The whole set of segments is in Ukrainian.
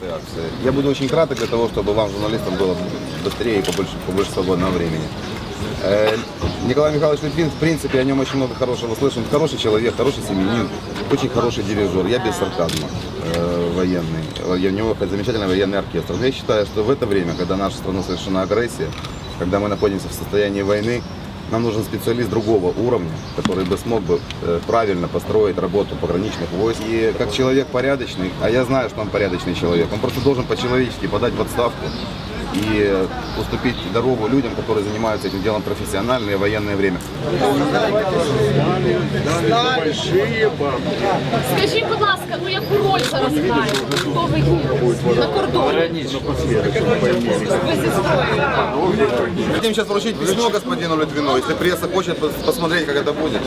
Так, э, я буду очень краток для того, чтобы вам, журналистам, было быстрее и побольше, побольше свободного времени. Э, Николай Михайлович Литвин, в принципе, о нем очень много хорошего слышим. Хороший человек, хороший семьянин, очень хороший дирижер. Я без сарказма э, военный. У него замечательный военный оркестр. Но я считаю, что в это время, когда нашу страна совершена агрессия, когда мы находимся в состоянии войны, нам нужен специалист другого уровня, который бы смог бы э, правильно построить работу пограничных войск. И как человек порядочный, а я знаю, что он порядочный человек, он просто должен по-человечески подать в отставку и э, уступить дорогу людям, которые занимаются этим делом профессионально и в военное время. Скажіть, будь ласка, ну яку роль зараз грає? Хто ви є? На кордоні? Ви зі зброєю. Хотим сейчас вручить письмо господину Литвину. Если пресса хочет пос- посмотреть, как это будет.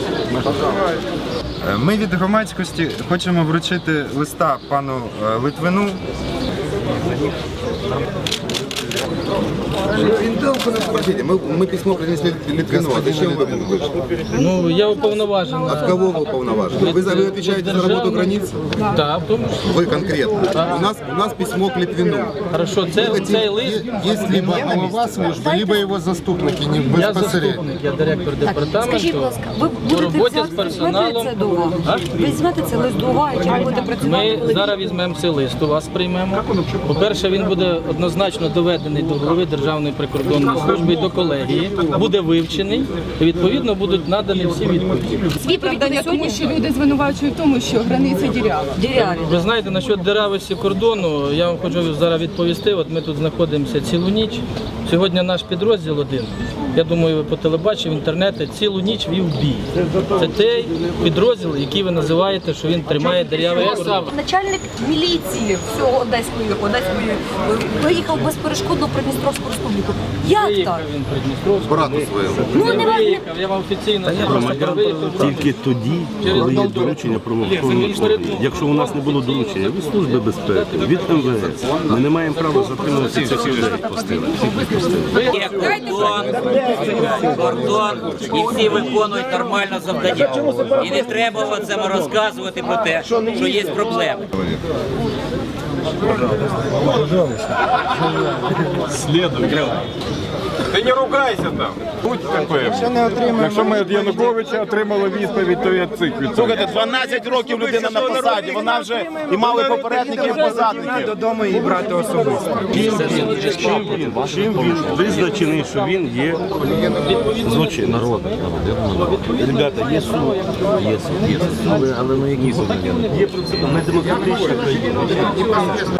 Е, Ми від громадськості хочемо вручити листа пану е, Литвину. Простите, мы, мы письмо принесли Литвину. А зачем вы ему вышли? Ну, я уповноважений. От кого вы уполноважены? Вы, за- вы отвечаете за работу границы? Так, в тому числі. Вы конкретно. У нас, у нас письмо к Литвину. Хорошо, це, цей лист. Есть либо голова служби, либо його заступники, не Я безпосередньо. заступник, я директор департаменту. Скажіть, будь ласка, ви по будете роботі з взяти- персоналом. візьмете це до уваги? А? Ви візьмете це лист до уваги, чи ви будете працювати? Ми коли зараз візьмемо цей лист, у вас приймемо. По-перше, він буде однозначно доведений до голови Державної прикордонної служби і до колегії, буде вивчений і відповідно будуть надані всі відповіді. Відповідь тому що люди звинувачують в тому, що границя дірява. Ви знаєте, насчет діравості кордону, я вам хочу зараз відповісти. От ми тут знаходимося цілу ніч. Сьогодні наш підрозділ один. Я думаю, ви по телебаченню, в інтернеті цілу ніч вів бій. Це той підрозділ, який ви називаєте, що він тримає дерев'яний кордон. Начальник міліції всього Одеської Одеської виїхав безперешкодно в Придністровську республіку. Як так? Він Придністровську. брату своему. Ну Не виїхав, я вам офіційно. Тільки тоді, коли є доручення про. Якщо у нас не було доручення від Служби безпеки, від МВС, ми не маємо права затримувати цих людей. Кордон, і всі виконують нормально завдання. І не треба оцим розказувати про те, що є проблеми. Ти не ругайся там. Будь таким. Якщо ми від Януковича отримали відповідь, то я цик від Слухайте, 12 років людина на посаді, вона вже і мали попередників позадників. Додому і брати особисто. Чим він, чим він визначений, що він є злочин народний. Ребята, є суд, є суд, є суд. Але, на який суд? Є. Ми демократична країна.